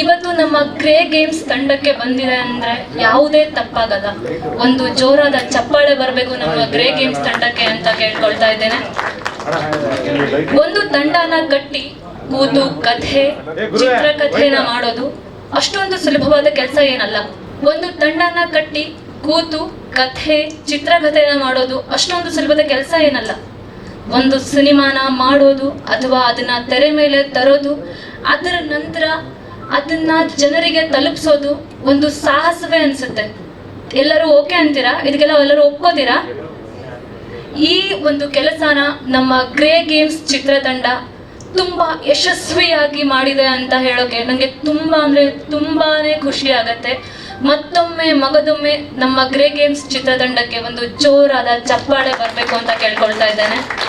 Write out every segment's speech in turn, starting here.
ಇವತ್ತು ನಮ್ಮ ಕ್ರೇ ಗೇಮ್ಸ್ ತಂಡಕ್ಕೆ ಬಂದಿದೆ ಅಂದ್ರೆ ಯಾವುದೇ ತಪ್ಪಾಗಲ್ಲ. ಒಂದು ಜೋರಾದ ಚಪ್ಪಾಳೆ ಬರಬೇಕು ನಮ್ಮ ಕ್ರೇ ಗೇಮ್ಸ್ ತಂಡಕ್ಕೆ ಅಂತ ಕೇಳ್ಕೊಳ್ತಾ ಇದ್ದೇನೆ. ಒಂದು ತಂಡನ ಕಟ್ಟಿ ಕೂತು ಕಥೆ ಚಿತ್ರಕಥೆನ ಮಾಡೋದು ಅಷ್ಟೊಂದು ಸುಲಭವಾದ ಕೆಲಸ ಏನಲ್ಲ. ಒಂದು ತಂಡನ ಕಟ್ಟಿ ಕೂತು ಕಥೆ ಚಿತ್ರಕಥೆನ ಮಾಡೋದು ಅಷ್ಟೊಂದು ಸುಲಭದ ಕೆಲಸ ಏನಲ್ಲ. ಒಂದು ಸಿನಿಮಾನ ಮಾಡೋದು ಅಥವಾ ಅದನ್ನ ತೆರೆ ಮೇಲೆ ತರೋದು ಅದರ ನಂತರ ಅದನ್ನ ಜನರಿಗೆ ತಲುಪಿಸೋದು ಒಂದು ಸಾಹಸವೇ ಅನ್ಸುತ್ತೆ. ಎಲ್ಲರೂ ಓಕೆ ಅಂತೀರಾ? ಇದಕ್ಕೆಲ್ಲ ಎಲ್ಲರೂ ಒಪ್ಕೋತೀರಾ? ಈ ಒಂದು ಕೆಲಸನ ನಮ್ಮ ಗ್ರೇ ಗೇಮ್ಸ್ ಚಿತ್ರತಂಡ ತುಂಬಾ ಯಶಸ್ವಿಯಾಗಿ ಮಾಡಿದೆ ಅಂತ ಹೇಳೋಕೆ ನನಗೆ ತುಂಬಾ ಅಂದ್ರೆ ತುಂಬಾನೇ ಖುಷಿ ಆಗತ್ತೆ. ಮತ್ತೊಮ್ಮೆ ಮಗದೊಮ್ಮೆ ನಮ್ಮ ಗ್ರೇ ಗೇಮ್ಸ್ ಚಿತ್ರತಂಡಕ್ಕೆ ಒಂದು ಜೋರಾದ ಚಪ್ಪಾಳೆ ಬರಬೇಕು ಅಂತ ಕೇಳ್ಕೊಳ್ತಾ ಇದ್ದೇನೆ.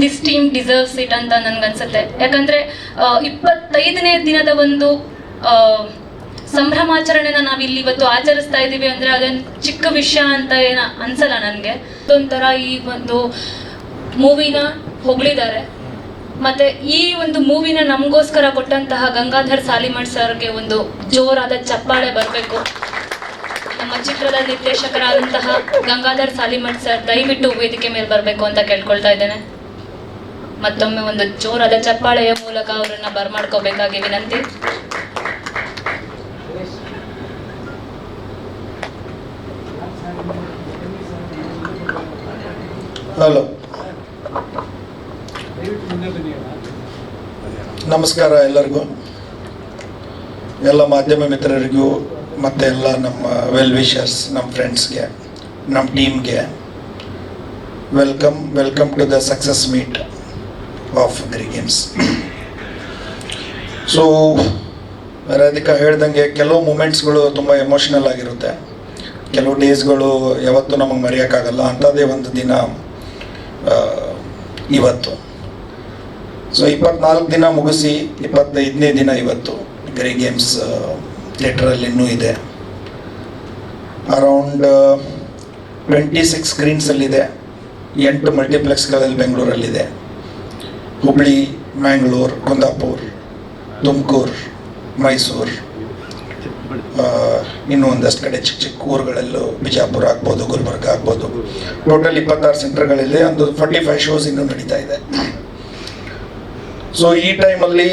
ದಿಸ್ ಟೀಮ್ ಡಿಸರ್ವ್ಸ್ ಇಟ್ ಅಂತ ನನಗನ್ಸುತ್ತೆ. ಯಾಕಂದರೆ ಇಪ್ಪತ್ತೈದನೇ ದಿನದ ಒಂದು ಸಂಭ್ರಮಾಚರಣೆನ ಸಂಭ್ರಮಾಚರಣೆನ ನಾವಿಲ್ಲಿ ಇವತ್ತು ಆಚರಿಸ್ತಾ ಇದ್ದೀವಿ ಅಂದರೆ ಅದೊಂದು ಚಿಕ್ಕ ವಿಷಯ ಅಂತ ಏನೋ ಅನ್ಸಲ್ಲ ನನಗೆ. ಅದೊಂಥರ ಈ ಒಂದು ಮೂವಿನ ಹೊಗಳಿದ್ದಾರೆ. ಮತ್ತೆ ಈ ಒಂದು ಮೂವಿನ ನಮಗೋಸ್ಕರ ಕೊಟ್ಟಂತಹ ಗಂಗಾಧರ್ ಸಾಲಿಮಠ್ ಸರ್ಗೆ ಒಂದು ಜೋರಾದ ಚಪ್ಪಾಳೆ ಬರಬೇಕು. ನಮ್ಮ ಚಿತ್ರದ ನಿರ್ದೇಶಕರಾದಂತಹ ಗಂಗಾಧರ್ ಸಾಲಿಮಠ್ ಸರ್ ದಯವಿಟ್ಟು ವೇದಿಕೆ ಮೇಲೆ ಬರಬೇಕು ಅಂತ ಕೇಳ್ಕೊಳ್ತಾ ಇದ್ದೇನೆ. ಮತ್ತೊಮ್ಮೆ ಒಂದು ಜೋರಾದ ಚಪ್ಪಾಳೆಯ ಮೂಲಕ ಅವರನ್ನ ಬರ್ಮಾಡ್ಕೋಬೇಕಾಗಿ ವಿನಂತಿ. ಹಲೋ. ನಮಸ್ಕಾರ ಎಲ್ಲರಿಗೂ. ಎಲ್ಲ ಮಾಧ್ಯಮ ಮಿತ್ರರಿಗೂ, ಮತ್ತೆ ಎಲ್ಲ ನಮ್ಮ ವೆಲ್ ವಿಷರ್ಸ್ ನಮ್ಮ ಫ್ರೆಂಡ್ಸ್ಗೆ ನಮ್ಮ ಟೀಮ್ಗೆ welcome welcome to the success meet of gri games so Radhika ಹೇಳ್ದಂಗೆ ಕೆಲವು ಮೂಮೆಂಟ್ಸ್ಗಳು ತುಂಬ ಎಮೋಷನಲ್ ಆಗಿರುತ್ತೆ. ಕೆಲವು ಡೇಸ್ಗಳು ಯಾವತ್ತೂ ನಮಗೆ ಮರೆಯೋಕ್ಕಾಗಲ್ಲ. ಅಂಥದ್ದೇ ಒಂದು ದಿನ ಇವತ್ತು. ಸೊ ಇಪ್ಪತ್ನಾಲ್ಕು ದಿನ ಮುಗಿಸಿ, ಇಪ್ಪತ್ತೈದನೇ ದಿನ ಇವತ್ತು ಗ್ರೇ ಗೇಮ್ಸ್ ಥಿಯೇಟ್ರಲ್ಲಿ ಇನ್ನೂ ಇದೆ. ಅರೌಂಡ್ ಟ್ವೆಂಟಿ ಸಿಕ್ಸ್ ಸ್ಕ್ರೀನ್ಸಲ್ಲಿದೆ ಎಂಟು ಮಲ್ಟಿಪ್ಲೆಕ್ಸ್ಗಳಲ್ಲಿ ಬೆಂಗಳೂರಲ್ಲಿದೆ ಹುಬ್ಳಿ, ಮ್ಯಾಂಗ್ಳೂರ್, ಕುಂದಾಪುರ್, ತುಮಕೂರು, ಮೈಸೂರು ಇನ್ನೂ ಒಂದಷ್ಟು ಕಡೆ ಚಿಕ್ಕ ಚಿಕ್ಕ ಊರುಗಳಲ್ಲೂ ಬಿಜಾಪುರ ಆಗ್ಬೋದು, ಗುಲ್ಬರ್ಗ ಆಗ್ಬೋದು. ಟೋಟಲ್ ಇಪ್ಪತ್ತಾರು ಸೆಂಟರ್ಗಳಿದೆ ಒಂದು ಫಾರ್ಟಿ ಫೈವ್ ಶೋಸ್ ಇನ್ನೂ ನಡೀತಾ ಇದೆ. ಸೊ ಈ ಟೈಮಲ್ಲಿ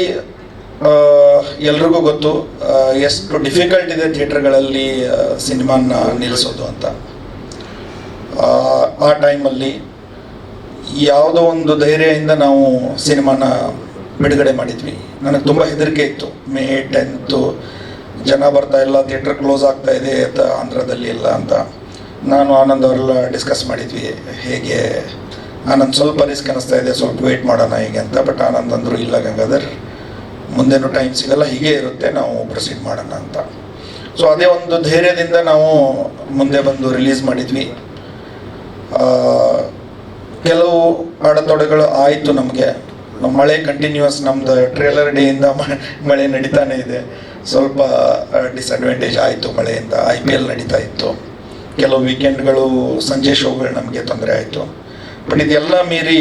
ಎಲ್ರಿಗೂ ಗೊತ್ತು ಎಷ್ಟು ಡಿಫಿಕಲ್ಟ್ ಇದೆ ಥಿಯೇಟರ್ಗಳಲ್ಲಿ ಸಿನಿಮಾನ ನಿಲ್ಲಿಸೋದು ಅಂತ. ಆ ಟೈಮಲ್ಲಿ ಯಾವುದೋ ಒಂದು ಧೈರ್ಯದಿಂದ ನಾವು ಸಿನಿಮಾನ ಬಿಡುಗಡೆ ಮಾಡಿದ್ವಿ. ನನಗೆ ತುಂಬ ಹೆದರಿಕೆ ಇತ್ತು. ಮೇ ಟೆಂತು ಜನ ಬರ್ತಾ ಇಲ್ಲ, ಥಿಯೇಟರ್ ಕ್ಲೋಸ್ ಆಗ್ತಾ ಇದೆ ಅಂತ ಆಂಧ್ರದಲ್ಲಿ ಇಲ್ಲ ಅಂತ. ನಾನು ಆನಂದ್ ಅವರೆಲ್ಲ ಡಿಸ್ಕಸ್ ಮಾಡಿದ್ವಿ, ಹೇಗೆ ಆನಂದ್ ಸ್ವಲ್ಪ ರಿಸ್ಕ್ ಅನ್ನಿಸ್ತಾ ಇದೆ, ಸ್ವಲ್ಪ ವೆಯ್ಟ್ ಮಾಡೋಣ ಹೀಗೆ ಅಂತ. ಬಟ್ ಆನಂದ್ ಅಂದರು, ಇಲ್ಲ ಗಂಗಾಧರ್, ಮುಂದೇನು ಟೈಮ್ ಸಿಗಲ್ಲ, ಹೀಗೆ ಇರುತ್ತೆ, ನಾವು ಪ್ರೊಸೀಡ್ ಮಾಡೋಣ ಅಂತ. ಸೊ ಅದೇ ಒಂದು ಧೈರ್ಯದಿಂದ ನಾವು ಮುಂದೆ ಬಂದು ರಿಲೀಸ್ ಮಾಡಿದ್ವಿ. ಕೆಲವು ಅಡೆತಡೆಗಳು ಆಯಿತು ನಮಗೆ. ಮಳೆ ಕಂಟಿನ್ಯೂಸ್ ನಮ್ದು ಟ್ರೇಲರ್ ಡೇಯಿಂದ ಮಳೆ ನಡೀತಾನೆ ಇದೆ. ಸ್ವಲ್ಪ ಡಿಸ್ಅಡ್ವಾಂಟೇಜ್ ಆಯಿತು ಮಳೆಯಿಂದ ಐ ಪಿ ಎಲ್ ನಡೀತಾ ಇತ್ತು. ಕೆಲವು ವೀಕೆಂಡ್ಗಳು ಸಂಜೆ ಶೋಗಳು ನಮಗೆ ತೊಂದರೆ ಆಯಿತು. ಬಟ್ ಇದೆಲ್ಲ ಮೀರಿ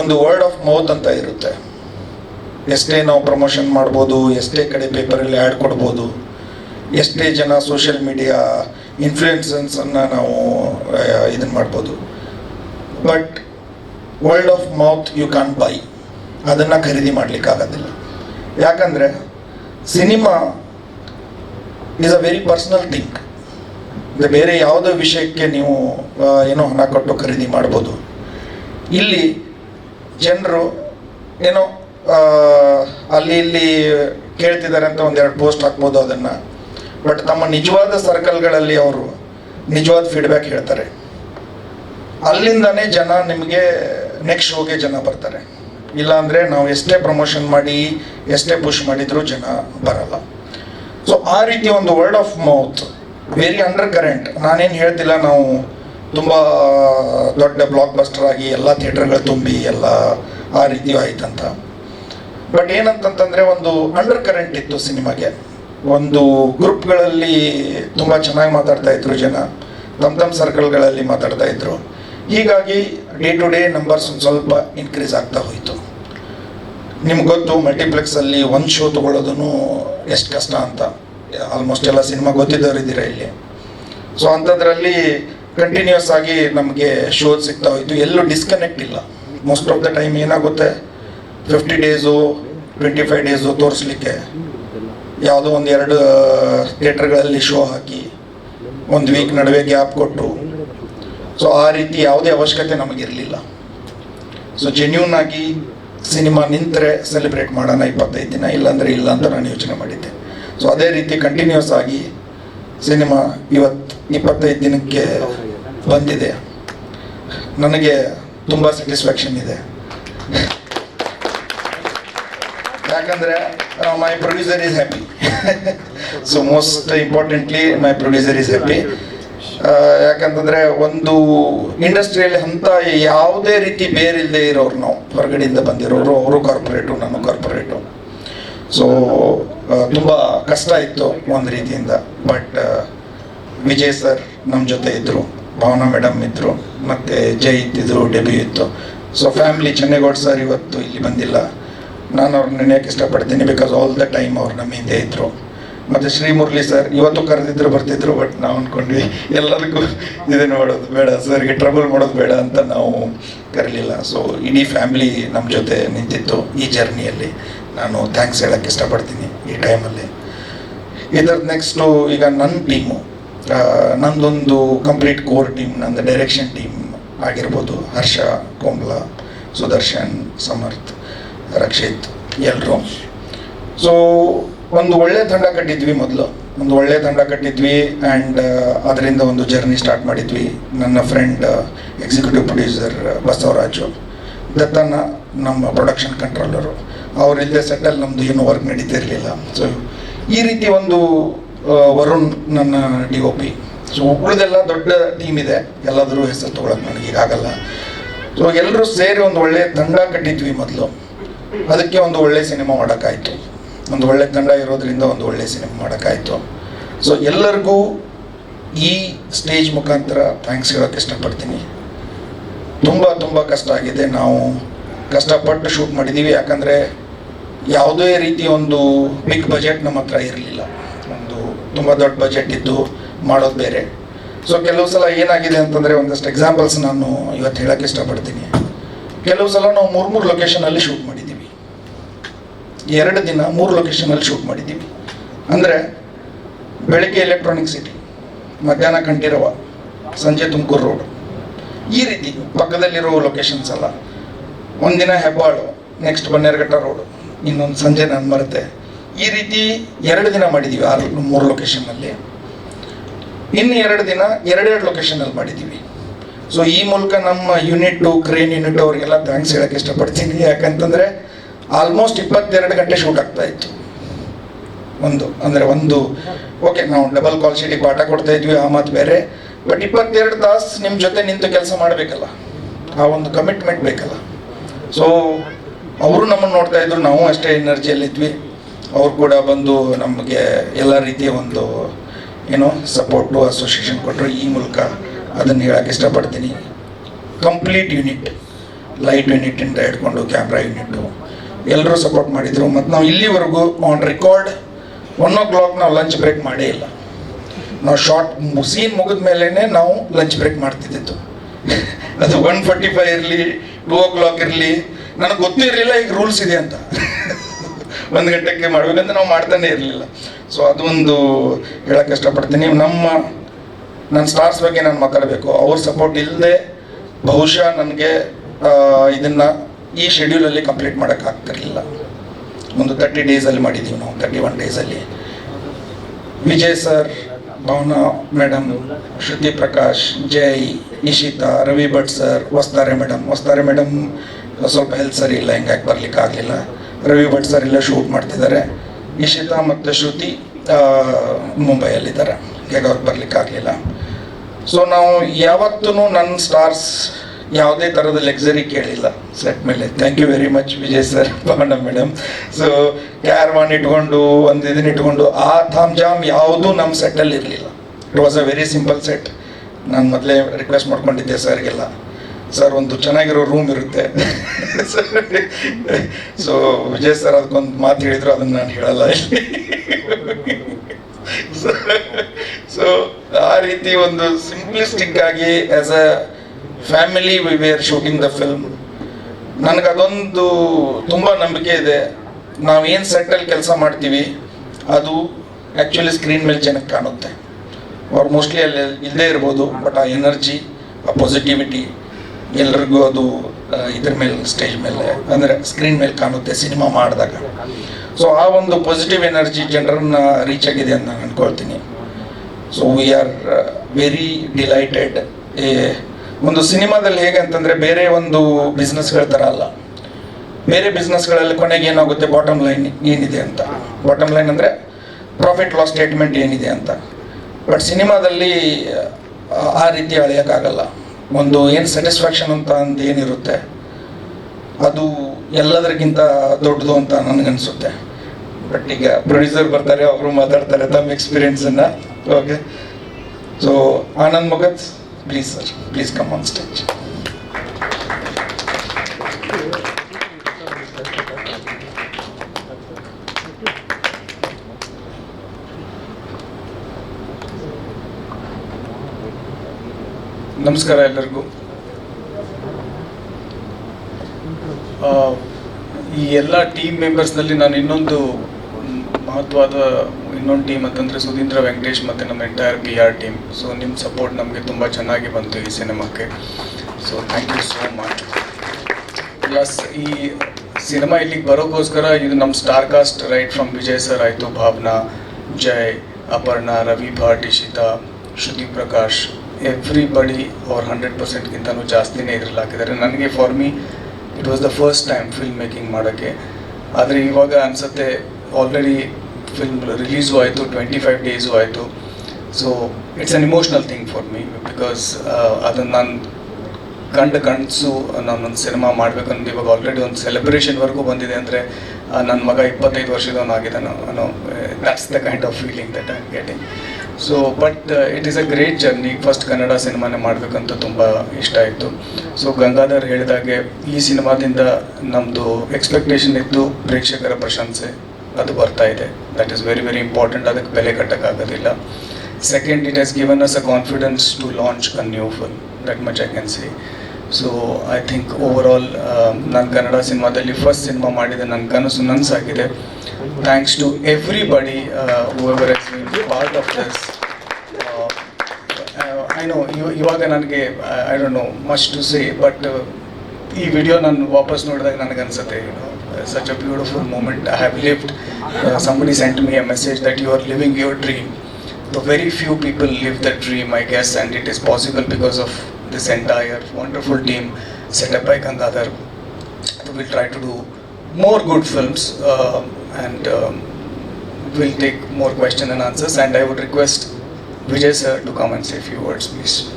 ಒಂದು ವರ್ಡ್ ಆಫ್ ಮೌತ್ ಅಂತ ಇರುತ್ತೆ. ಎಷ್ಟೇ ನಾವು ಪ್ರಮೋಷನ್ ಮಾಡ್ಬೋದು, ಎಷ್ಟೇ ಕಡೆ ಪೇಪರಲ್ಲಿ ಆ್ಯಡ್ ಕೊಡ್ಬೋದು, ಎಷ್ಟೇ ಜನ ಸೋಷಿಯಲ್ ಮೀಡಿಯಾ ಇನ್ಫ್ಲೂಯೆನ್ಸನ್ಸನ್ನು ನಾವು ಇದನ್ನು ಮಾಡ್ಬೋದು. But word of mouth you can buy ಅದನ್ನು ಖರೀದಿ ಮಾಡಲಿಕ್ಕಾಗೋದಿಲ್ಲ ಯಾಕಂದರೆ cinema is a very personal thing ಬೇರೆ ಯಾವುದೋ ವಿಷಯಕ್ಕೆ ನೀವು ಏನೋ ಹಣ ಕೊಟ್ಟು ಖರೀದಿ ಮಾಡ್ಬೋದು. ಇಲ್ಲಿ ಜನರು ಏನೋ ಅಲ್ಲಿ ಇಲ್ಲಿ ಕೇಳ್ತಿದ್ದಾರೆ ಅಂತ ಒಂದೆರಡು ಪೋಸ್ಟ್ ಹಾಕ್ಬೋದು ಅದನ್ನು. ಬಟ್ ತಮ್ಮ ನಿಜವಾದ ಸರ್ಕಲ್ಗಳಲ್ಲಿ ಅವರು ನಿಜವಾದ ಫೀಡ್ಬ್ಯಾಕ್ ಹೇಳ್ತಾರೆ. ಅಲ್ಲಿಂದಾನೇ ಜನ ನಿಮಗೆ ನೆಕ್ಸ್ಟ್ ಶೋಗೆ ಜನ ಬರ್ತಾರೆ. ಇಲ್ಲಾಂದರೆ ನಾವು ಎಷ್ಟೇ ಪ್ರಮೋಷನ್ ಮಾಡಿ, ಎಷ್ಟೇ ಪುಷ್ ಮಾಡಿದರೂ ಜನ ಬರಲ್ಲ. ಸೊ ಆ ರೀತಿ ಒಂದು word of mouth very undercurrent ನಾನೇನು ಹೇಳ್ತಿಲ್ಲ, ನಾವು ತುಂಬ ದೊಡ್ಡ ಬ್ಲಾಕ್ ಬಸ್ಟರ್ ಆಗಿ ಎಲ್ಲ ಥಿಯೇಟರ್ಗಳು ತುಂಬಿ ಎಲ್ಲ ಆ ರೀತಿ ಆಯ್ತಂತ. ಬಟ್ ಏನಂತಂತಂದರೆ ಒಂದು ಅಂಡರ್ ಕರೆಂಟ್ ಇತ್ತು ಸಿನಿಮಾಗೆ. ಒಂದು ಗ್ರೂಪ್ಗಳಲ್ಲಿ ತುಂಬ ಚೆನ್ನಾಗಿ ಮಾತಾಡ್ತಾ ಇದ್ರು ಜನ. ತಮ್ಮ ತಮ್ಮ ಸರ್ಕಲ್ಗಳಲ್ಲಿ ಮಾತಾಡ್ತಾ ಇದ್ರು. ಹೀಗಾಗಿ ಡೇ ಟು ಡೇ ನಂಬರ್ಸ್ ಒಂದು ಸ್ವಲ್ಪ ಇನ್ಕ್ರೀಸ್ ಆಗ್ತಾ ಹೋಯಿತು. ನಿಮ್ಗೆ ಗೊತ್ತು ಮಲ್ಟಿಪ್ಲೆಕ್ಸಲ್ಲಿ ಒಂದು ಶೋ ತೊಗೊಳ್ಳೋದು ಎಷ್ಟು ಕಷ್ಟ ಅಂತ. ಆಲ್ಮೋಸ್ಟ್ ಎಲ್ಲ ಸಿನಿಮಾ ಗೊತ್ತಿದ್ದವ್ರು ಇದ್ದೀರಾ ಇಲ್ಲಿ. ಸೊ ಅಂಥದ್ರಲ್ಲಿ ಕಂಟಿನ್ಯೂಸ್ ಆಗಿ ನಮಗೆ ಶೋ ಸಿಗ್ತಾ ಹೋಯಿತು. ಎಲ್ಲೂ ಡಿಸ್ಕನೆಕ್ಟ್ ಇಲ್ಲ. ಮೋಸ್ಟ್ ಆಫ್ ದ ಟೈಮ್ ಏನಾಗುತ್ತೆ? Fifty days twenty five days ತೋರಿಸ್ಲಿಕ್ಕೆ ಯಾವುದೋ ಒಂದು ಎರಡು ಥಿಯೇಟ್ರ್ಗಳಲ್ಲಿ ಶೋ ಹಾಕಿ, ಒಂದು ವೀಕ್ ನಡುವೆ ಗ್ಯಾಪ್ ಕೊಟ್ಟು ಸೊ ಆ ರೀತಿ ಯಾವುದೇ ಅವಶ್ಯಕತೆ ನಮಗಿರಲಿಲ್ಲ. ಸೊ ಜೆನ್ಯೂನ್ ಆಗಿ ಸಿನಿಮಾ ನಿಂತರೆ ಸೆಲೆಬ್ರೇಟ್ ಮಾಡೋಣ ಇಪ್ಪತ್ತೈದು ದಿನ, ಇಲ್ಲಾಂದರೆ ಇಲ್ಲ ಅಂತ ನಾನು ಯೋಚನೆ ಮಾಡಿದ್ದೆ. ಸೊ ಅದೇ ರೀತಿ ಕಂಟಿನ್ಯೂಸ್ ಆಗಿ ಸಿನಿಮಾ ಇವತ್ತು ಇಪ್ಪತ್ತೈದು ದಿನಕ್ಕೆ ಬಂದಿದೆ. ನನಗೆ ತುಂಬ ಸ್ಯಾಟಿಸ್ಫ್ಯಾಕ್ಷನ್ ಇದೆ. ಯಾಕಂದರೆ my producer is happy so most importantly my producer is happy ಯಾಕಂತಂದರೆ ಒಂದು ಇಂಡಸ್ಟ್ರಿಯಲ್ಲಿ ಅಂತ ಯಾವುದೇ ರೀತಿ ಬೇರಿಲ್ಲದೆ ಇರೋರು ನಾವು, ಹೊರಗಡೆಯಿಂದ ಬಂದಿರೋರು, ಅವರು ಕಾರ್ಪೊರೇಟು ನಾನು ಕಾರ್ಪೊರೇಟು ಸೊ ತುಂಬ ಕಷ್ಟ ಇತ್ತು ಒಂದು ರೀತಿಯಿಂದ. ಬಟ್ ವಿಜಯ್ ಸರ್ ನಮ್ಮ ಜೊತೆ ಇದ್ದರು ಭಾವನಾ ಮೇಡಮ್ ಇದ್ದರು ಮತ್ತು ಜೈ ಇದ್ದಿದ್ರು ಡೆಬ್ಯೂ ಇತ್ತು. ಸೊ ಫ್ಯಾಮಿಲಿ ಚೆನ್ನೇಗೌಡ ಸರ್ ಇವತ್ತು ಇಲ್ಲಿ ಬಂದಿಲ್ಲ. ನಾನು ಅವ್ರನ್ನ ನೆನೆಯೋಕೆ ಇಷ್ಟಪಡ್ತೀನಿ ಬಿಕಾಸ್ ಆಲ್ ದ ಟೈಮ್ ಅವ್ರು ನಮ್ಮ ಹಿಂದೆ ಇದ್ದರು ಮತ್ತು ಶ್ರೀ ಮುರಳಿ ಸರ್, ಇವತ್ತು ಕರೆದಿದ್ರು ಬರ್ತಿದ್ರು ಬಟ್ ನಾವು ಅಂದ್ಕೊಂಡ್ವಿ ಎಲ್ಲರಿಗೂ ಇದೇ ಮಾಡೋದು ಬೇಡ ಸರ್ಗೆ ಟ್ರಬಲ್ ಮಾಡೋದು ಬೇಡ ಅಂತ ನಾವು ಕರೀಲಿಲ್ಲ. ಸೊ ಇಡೀ ಫ್ಯಾಮಿಲಿ ನಮ್ಮ ಜೊತೆ ನಿಂತಿತ್ತು ಈ ಜರ್ನಿಯಲ್ಲಿ ನಾನು ಥ್ಯಾಂಕ್ಸ್ ಹೇಳೋಕ್ಕೆ ಇಷ್ಟಪಡ್ತೀನಿ ಈ ಟೈಮಲ್ಲಿ ಇದರ ನೆಕ್ಸ್ಟು ಈಗ ನನ್ನ ಟೀಮು ನಂದೊಂದು ಕಂಪ್ಲೀಟ್ ಕೋರ್ ಟೀಮ್ ನಂದು ಡೈರೆಕ್ಷನ್ ಟೀಮ್ ಆಗಿರ್ಬೋದು ಹರ್ಷ, ಕೋಮ್ಲಾ, ಸುದರ್ಶನ್, ಸಮರ್ಥ್, ರಕ್ಷಿತ್ ಎಲ್ಲರೂ ಸೊ ಒಂದು ಒಳ್ಳೆ ತಂಡ ಕಟ್ಟಿದ್ವಿ ಮೊದಲು. ಒಂದು ಒಳ್ಳೆ ತಂಡ ಕಟ್ಟಿದ್ವಿ ಆ್ಯಂಡ್ ಅದರಿಂದ ಒಂದು ಜರ್ನಿ ಸ್ಟಾರ್ಟ್ ಮಾಡಿದ್ವಿ. ನನ್ನ ಫ್ರೆಂಡ್ ಎಕ್ಸಿಕ್ಯೂಟಿವ್ ಪ್ರೊಡ್ಯೂಸರ್ ಬಸವರಾಜು. ದತ್ತನ ನಮ್ಮ ಪ್ರೊಡಕ್ಷನ್ ಕಂಟ್ರೋಲರು ಅವರಿಲ್ಲದೆ ಸೆಟಲ್ ನಮ್ಮದು ಏನು ವರ್ಕ್ ನಡೀತಿರಲಿಲ್ಲ. ಸೊ ಈ ರೀತಿ ಒಂದು ವರುಣ್ ನನ್ನ ಡಿ ಒ ಪಿ ಸೊ ಉಳಿದೆಲ್ಲ ದೊಡ್ಡ ಟೀಮ್ ಇದೆ. ಎಲ್ಲಾದರೂ ಹೆಸರು ತೊಗೊಳಕ್ಕೆ ನನಗೆ ಈಗಾಗಲ್ಲ ಸೊ ಎಲ್ಲರೂ ಸೇರಿ ಒಂದು ಒಳ್ಳೆ ತಂಡ ಕಟ್ಟಿದ್ವಿ ಮೊದಲು. ಅದಕ್ಕೆ ಒಂದು ಒಳ್ಳೆ ಸಿನಿಮಾ ಮಾಡೋಕ್ಕಾಯ್ತು. ಒಂದು ಒಳ್ಳೆ ತಂಡ ಇರೋದ್ರಿಂದ ಒಂದು ಒಳ್ಳೆ ಸಿನಿಮಾ ಮಾಡೋಕ್ಕಾಯಿತು. ಸೊ ಎಲ್ಲರಿಗೂ ಈ ಸ್ಟೇಜ್ ಮುಖಾಂತರ ಥ್ಯಾಂಕ್ಸ್ ಹೇಳೋಕ್ಕೆ ಇಷ್ಟಪಡ್ತೀನಿ. ತುಂಬ ತುಂಬ ಕಷ್ಟ ಆಗಿದೆ. ನಾವು ಕಷ್ಟಪಟ್ಟು ಶೂಟ್ ಮಾಡಿದ್ದೀವಿ ಯಾಕಂದರೆ ಯಾವುದೇ ರೀತಿ ಒಂದು ಬಿಗ್ ಬಜೆಟ್ ನಮ್ಮ ಹತ್ರ ಇರಲಿಲ್ಲ. ಒಂದು ತುಂಬ ದೊಡ್ಡ ಬಜೆಟ್ ಇದ್ದು ಮಾಡೋದು ಬೇರೆ. ಸೊ ಕೆಲವು ಸಲ ಏನಾಗಿದೆ ಅಂತಂದರೆ ಒಂದಷ್ಟು ಎಕ್ಸಾಂಪಲ್ಸ್ ನಾನು ಇವತ್ತು ಹೇಳೋಕ್ಕೆ ಇಷ್ಟಪಡ್ತೀನಿ. ಕೆಲವು ಸಲ ನಾವು ಮೂರು ಮೂರು ಲೊಕೇಶನಲ್ಲಿ ಶೂಟ್ ಮಾಡಿದ್ದೀವಿ ಎರಡು ದಿನ, ಮೂರು ಲೊಕೇಶನಲ್ಲಿ ಶೂಟ್ ಮಾಡಿದ್ದೀವಿ ಅಂದರೆ ಬೆಳಗ್ಗೆ ಎಲೆಕ್ಟ್ರಾನಿಕ್ ಸಿಟಿ ಮಧ್ಯಾಹ್ನ ಕಂಠೀರವ, ಸಂಜೆ ತುಮಕೂರು ರೋಡ್ ಈ ರೀತಿ ಪಕ್ಕದಲ್ಲಿರೋ ಲೊಕೇಶನ್ಸ್ ಎಲ್ಲ. ಒಂದಿನ ಹೆಬ್ಬಾಳು ನೆಕ್ಸ್ಟ್ ಬನ್ನೇರಘಟ್ಟ ರೋಡು ಇನ್ನೊಂದು ಸಂಜೆ ನಾನು ಮರೆತೆ ಈ ರೀತಿ ಎರಡು ದಿನ ಮಾಡಿದ್ದೀವಿ ಆರು, ಮೂರು ಲೊಕೇಶನ್ನಲ್ಲಿ ಇನ್ನು ಎರಡು ದಿನ ಎರಡೆರಡು ಲೊಕೇಶನಲ್ಲಿ ಮಾಡಿದ್ದೀವಿ ಸೊ ಈ ಮೂಲಕ ನಮ್ಮ ಯೂನಿಟ್ಟು ಕ್ರೇನ್ ಯೂನಿಟ್ ಅವರಿಗೆಲ್ಲ ಥ್ಯಾಂಕ್ಸ್ ಹೇಳೋಕ್ಕೆ ಇಷ್ಟಪಡ್ತೀನಿ. ಯಾಕಂತಂದರೆ ಆಲ್ಮೋಸ್ಟ್ ಇಪ್ಪತ್ತೆರಡು ಗಂಟೆ ಶೂಟ್ ಆಗ್ತಾ ಇತ್ತು. ಒಂದು, ಅಂದರೆ ಒಂದು ಓಕೆ ನಾವು ಡಬಲ್ ಕಾಲ್ ಶೀಟಿಗೆ ಪಾಠ ಕೊಡ್ತಾ ಇದ್ವಿ, ಆ ಮಾತು ಬೇರೆ. ಬಟ್ ಇಪ್ಪತ್ತೆರಡು ತಾಸು ನಿಮ್ಮ ಜೊತೆ ನಿಂತು ಕೆಲಸ ಮಾಡಬೇಕಲ್ಲ. ಆ ಒಂದು ಕಮಿಟ್ಮೆಂಟ್ ಬೇಕಲ್ಲ. ಸೊ ಅವರು ನಮ್ಮನ್ನು ನೋಡ್ತಾ ಇದ್ರು, ನಾವು ಅಷ್ಟೇ ಎನರ್ಜಿಯಲ್ಲಿದ್ವಿ ಅವ್ರು ಕೂಡ ಬಂದು ನಮಗೆ ಎಲ್ಲ ರೀತಿಯ ಒಂದು ಏನೋ ಸಪೋರ್ಟು ಅಸೋಸಿಯೇಷನ್ ಕೊಟ್ಟರು ಈ ಮೂಲಕ ಅದನ್ನು ಹೇಳಕ್ಕೆ ಇಷ್ಟಪಡ್ತೀನಿ. ಕಂಪ್ಲೀಟ್ ಯೂನಿಟ್ ಲೈಟ್ ಯೂನಿಟಿಂದ ಹಿಡ್ಕೊಂಡು ಕ್ಯಾಮ್ರಾ ಯೂನಿಟ್ಟು ಎಲ್ಲರೂ ಸಪೋರ್ಟ್ ಮಾಡಿದರು. ಮತ್ತು ನಾವು ಇಲ್ಲಿವರೆಗೂ on record one o'clock ನಾವು ಲಂಚ್ ಬ್ರೇಕ್ ಮಾಡೇ ಇಲ್ಲ. ನಾವು ಶಾರ್ಟ್ ಸೀನ್ ಮುಗಿದ ಮೇಲೇ ನಾವು ಲಂಚ್ ಬ್ರೇಕ್ ಮಾಡ್ತಿದ್ದಿತ್ತು ಅದು ಒನ್ ಫಾರ್ಟಿ ಫೈವ್ ಇರಲಿ ಟೂ ಓ ಕ್ಲಾಕ್ ಇರಲಿ, ನನಗೆ ಗೊತ್ತಿರಲಿಲ್ಲ ಈಗ ರೂಲ್ಸ್ ಇದೆ ಅಂತ. ಒಂದು ಗಂಟೆಗೆ ಮಾಡಬೇಕಂತ ನಾವು ಮಾಡ್ತಾನೆ ಇರಲಿಲ್ಲ. ಸೊ ಅದೊಂದು ಹೇಳಕ್ಕೆ ಇಷ್ಟಪಡ್ತೀನಿ ನಮ್ಮ ನನ್ನ ಸ್ಟಾರ್ಸ್ ಬಗ್ಗೆ ನಾನು ಮಾತಾಡಬೇಕು. ಅವ್ರ ಸಪೋರ್ಟ್ ಇಲ್ಲದೆ ಬಹುಶಃ ನನಗೆ ಇದನ್ನು ಈ ಶೆಡ್ಯೂಲಲ್ಲಿ ಕಂಪ್ಲೀಟ್ ಮಾಡೋಕ್ಕಾಗ್ತಿರಲಿಲ್ಲ ಒಂದು ತರ್ಟಿ ಡೇಸಲ್ಲಿ ಮಾಡಿದ್ದೀವಿ ನಾವು ತರ್ಟಿ ಒನ್ ಡೇಸಲ್ಲಿ Vijay sir Bhavana madam Shruti Prakash Jai Nishita, Ravi Bhat sir Vastare madam Vastare madam ಸ್ವಲ್ಪ ಹೆಲ್ತ್ ಸರಿ ಇಲ್ಲ, ಹಿಂಗಾಗಿ ಬರ್ಲಿಕ್ಕೆ ಆಗಲಿಲ್ಲ. ರವಿ ಭಟ್ ಸರ್ ಎಲ್ಲ ಶೂಟ್ ಮಾಡ್ತಿದ್ದಾರೆ. ನಿಶಿತಾ ಮತ್ತು ಶ್ರುತಿ ಮುಂಬೈಯಲ್ಲಿದ್ದಾರೆ. ಹೇಗೆ ಬರ್ಲಿಕ್ಕೆ ಆಗಲಿಲ್ಲ. ಸೊ ನಾವು ಯಾವತ್ತೂ ನನ್ನ ಸ್ಟಾರ್ಸ್ ಯಾವುದೇ ಥರದ ಲಕ್ಸರಿ ಕೇಳಿಲ್ಲ. ಸೆಟ್ ಮೇಲೆ. Thank you very much Vijay sir Bhavana madam so caravan ಇಟ್ಕೊಂಡು, ಒಂದು ಇದನ್ನ ಇಟ್ಕೊಂಡು, ಆ ಥಾಮ್ ಜಾಮ್ ಯಾವುದೂ ನಮ್ಮ ಸೆಟ್ಟಲ್ಲಿ ಇರಲಿಲ್ಲ. It was a very simple set ನಾನು ಮೊದಲೇ ರಿಕ್ವೆಸ್ಟ್ ಮಾಡ್ಕೊಂಡಿದ್ದೆ ಸರ್ಗೆಲ್ಲ ಸರ್ ಒಂದು ಚೆನ್ನಾಗಿರೋ ರೂಮ್ ಇರುತ್ತೆ. ಸೊ ವಿಜಯ್ ಸರ್ ಅದಕ್ಕೊಂದು ಮಾತು ಹೇಳಿದ್ರು, ಅದನ್ನು ನಾನು ಹೇಳಲ್ಲ ಇಲ್ಲಿ. ಸೊ ಆ ರೀತಿ ಒಂದು ಸಿಂಪ್ಲಿಸ್ಟಿಕ್ ಆಗಿ as a family we were shooting the film ನನಗೆ ಅದೊಂದು ತುಂಬ ನಂಬಿಕೆ ಇದೆ. ನಾವೇನು ಸೆಟ್ಟಲ್ಲಿ ಕೆಲಸ ಮಾಡ್ತೀವಿ, ಅದು ಆ್ಯಕ್ಚುಲಿ ಸ್ಕ್ರೀನ್ ಮೇಲೆ ಚೆನ್ನಾಗಿ ಕಾಣುತ್ತೆ. ಅವ್ರು ಮೋಸ್ಟ್ಲಿ ಅಲ್ಲಿ ಇಲ್ಲದೇ ಇರ್ಬೋದು ಬಟ್ ಆ ಎನರ್ಜಿ ಆ ಪಾಸಿಟಿವಿಟಿ ಎಲ್ರಿಗೂ ಅದು ಇದ್ರ ಮೇಲೆ ಸ್ಟೇಜ್ ಮೇಲೆ, ಅಂದರೆ ಸ್ಕ್ರೀನ್ ಮೇಲೆ ಕಾಣುತ್ತೆ ಸಿನಿಮಾ ಮಾಡಿದಾಗ. ಸೊ ಆ ಒಂದು ಪಾಸಿಟಿವ್ ಎನರ್ಜಿ ಜನರನ್ನ ರೀಚ್ ಆಗಿದೆ ಅಂತ ನಾನು ಅಂದ್ಕೊಳ್ತೀನಿ so we are very delighted ಒಂದು ಸಿನಿಮಾದಲ್ಲಿ ಹೇಗೆ ಅಂತಂದ್ರೆ ಬೇರೆ ಒಂದು ಬಿಸ್ನೆಸ್ಗಳ ಥರ ಅಲ್ಲ. ಬೇರೆ ಬಿಸ್ನೆಸ್ಗಳಲ್ಲಿ ಕೊನೆಗೆ ಏನಾಗುತ್ತೆ ಬಾಟಮ್ ಲೈನ್ ಏನಿದೆ ಅಂತ. ಬಾಟಮ್ ಲೈನ್ ಅಂದರೆ ಪ್ರಾಫಿಟ್ ಲಾಸ್ ಸ್ಟೇಟ್ಮೆಂಟ್ ಏನಿದೆ ಅಂತ. ಬಟ್ ಸಿನಿಮಾದಲ್ಲಿ ಆ, ಆ ರೀತಿ ಅಳೆಯೋಕ್ಕಾಗಲ್ಲ. ಒಂದು ಏನು ಸ್ಯಾಟಿಸ್ಫ್ಯಾಕ್ಷನ್ ಅಂತ ಅಂತ ಏನಿರುತ್ತೆ ಅದು ಎಲ್ಲದಕ್ಕಿಂತ ದೊಡ್ಡದು ಅಂತ ನನಗನ್ಸುತ್ತೆ. ಬಟ್ ಈಗ ಪ್ರೊಡ್ಯೂಸರ್ ಬರ್ತಾರೆ ಅವರು ಮಾತಾಡ್ತಾರೆ ತಮ್ಮ ಎಕ್ಸ್ಪೀರಿಯನ್ಸನ್ನು okay so Anand Mugath. Please sir, please come on stage. ನಮಸ್ಕಾರ ಎಲ್ಲರಿಗೂ ಈ ಎಲ್ಲ ಟೀಮ್ ಮೆಂಬರ್ಸ್ನಲ್ಲಿ ನಾನು ಇನ್ನೊಂದು ಮಹತ್ವದ ಇನ್ನೊಂದು ಟೀಮ್ ಅಂತಂದ್ರೆ ಸುಧೀಂದ್ರ ವೆಂಕಟೇಶ್ ಮತ್ತು ನಮ್ಮ entire P R team so ನಿಮ್ಮ ಸಪೋರ್ಟ್ ನಮಗೆ ತುಂಬ ಚೆನ್ನಾಗಿ ಬಂತು ಈ ಸಿನಿಮಾಕ್ಕೆ. So thank you so much plus ಈ ಸಿನಿಮಾ ಇಲ್ಲಿಗೆ ಬರೋಕ್ಕೋಸ್ಕರ ಇದು ನಮ್ಮ star cast right from Vijay sir ಆಯಿತು. ಭಾವನಾ, ಜಯ್, ಅಪರ್ಣಾ, ರವಿ, ಭಾಟ್ ಇಶಿತಾ ಶ್ರುತಿ ಪ್ರಕಾಶ್ ಎವ್ರಿಬಡಿ ಅವ್ರ ಹಂಡ್ರೆಡ್ ಪರ್ಸೆಂಟ್ಗಿಂತನೂ ಜಾಸ್ತಿನೇ ಇದ್ರಲ್ಲಿ ಹಾಕಿದ್ದಾರೆ. ನನಗೆ for me it was the first time film making ಮಾಡೋಕ್ಕೆ. ಆದರೆ ಇವಾಗ ಅನಿಸುತ್ತೆ ಆಲ್ರೆಡಿ ಫಿಲ್ಮ್ ರಿಲೀಸು ಆಯಿತು ಟ್ವೆಂಟಿ ಫೈವ್ ಡೇಸು ಆಯಿತು so it's an emotional thing for me because ಅದನ್ನು ನಾನು ಕಂಡು ಕನಸು ನಾನೊಂದು ಸಿನಿಮಾ ಮಾಡ್ಬೇಕಂತ ಇವಾಗ ಆಲ್ರೆಡಿ ಒಂದು ಸೆಲೆಬ್ರೇಷನ್ವರೆಗೂ ಬಂದಿದೆ ಅಂದರೆ ನನ್ನ ಮಗ ಇಪ್ಪತ್ತೈದು ವರ್ಷದವನಾಗಿದ್ದಾನೆ ಅನ್ನೋ that's the kind of feeling that I getting so but it is a great journey first Kannada ಸಿನಿಮಾನೇ ಮಾಡಬೇಕಂತ ತುಂಬ ಇಷ್ಟ ಆಯಿತು. ಸೊ ಗಂಗಾಧರ್ ಹೇಳಿದಾಗೆ ಈ ಸಿನಿಮಾದಿಂದ ನಮ್ಮದು ಎಕ್ಸ್ಪೆಕ್ಟೇಷನ್ ಇದ್ದು ಪ್ರೇಕ್ಷಕರ ಪ್ರಶಂಸೆ ಅದು ಬರ್ತಾ ಇದೆ. That is very very important ಅದಕ್ಕೆ ಬೆಲೆ ಕಟ್ಟೋಕ್ಕಾಗೋದಿಲ್ಲ. Second it has given us a confidence to launch a new film that much I can see so I think over all ನಾನು ಕನ್ನಡ ಸಿನಿಮಾದಲ್ಲಿ ಫಸ್ಟ್ ಸಿನಿಮಾ ಮಾಡಿದ ನನ್ನ ಕನಸು ನನಸಾಗಿದೆ. Thanks to everybody whoever has been part of this I know ಇವಾಗ ನನಗೆ I don't know much to say but ಈ video ನಾನು ವಾಪಸ್ ನೋಡಿದಾಗ ನನಗನ್ಸುತ್ತೆ Uh, such a beautiful moment I have lived. Uh, somebody sent me a message that you are living your dream. The very few people live that dream, I guess, and it is possible because of this entire wonderful team set up by Gangadhar. We'll try to do more good films uh, and um, we'll take more questions and answers. And I would request Vijay sir to come and say a few words, please.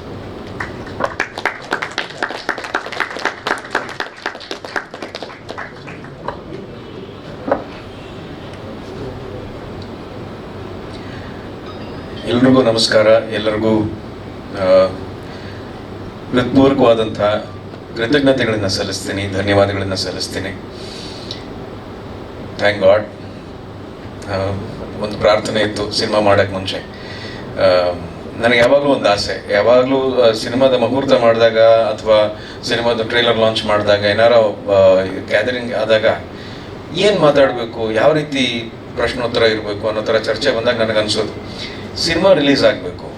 ಎಲ್ರಿಗೂ ನಮಸ್ಕಾರ. ಎಲ್ಲರಿಗೂ ಹೃತ್ಪೂರ್ವಕವಾದಂತಹ ಕೃತಜ್ಞತೆಗಳನ್ನು ಸಲ್ಲಿಸ್ತೀನಿ, ಧನ್ಯವಾದಗಳನ್ನು ಸಲ್ಲಿಸ್ತೀನಿ. Thank god ಒಂದು ಪ್ರಾರ್ಥನೆ ಇತ್ತು cinema ಮಾಡೋಕ್ಕೆ ಮುಂಚೆ. ನನಗೆ ಯಾವಾಗಲೂ ಒಂದು ಆಸೆ. ಯಾವಾಗಲೂ ಸಿನಿಮಾದ ಮುಹೂರ್ತ ಮಾಡಿದಾಗ ಅಥವಾ ಸಿನಿಮಾದ ಟ್ರೇಲರ್ ಲಾಂಚ್ ಮಾಡಿದಾಗ, ಏನಾರೋ ಗ್ಯಾದರಿಂಗ್ ಆದಾಗ ಏನು ಮಾತಾಡಬೇಕು, ಯಾವ ರೀತಿ ಪ್ರಶ್ನೋತ್ತರ ಇರಬೇಕು ಅನ್ನೋ ಥರ ಚರ್ಚೆ ಬಂದಾಗ ನನಗೆ ಸಿನಿಮಾ ರಿಲೀಸ್ ಆಗಬೇಕು.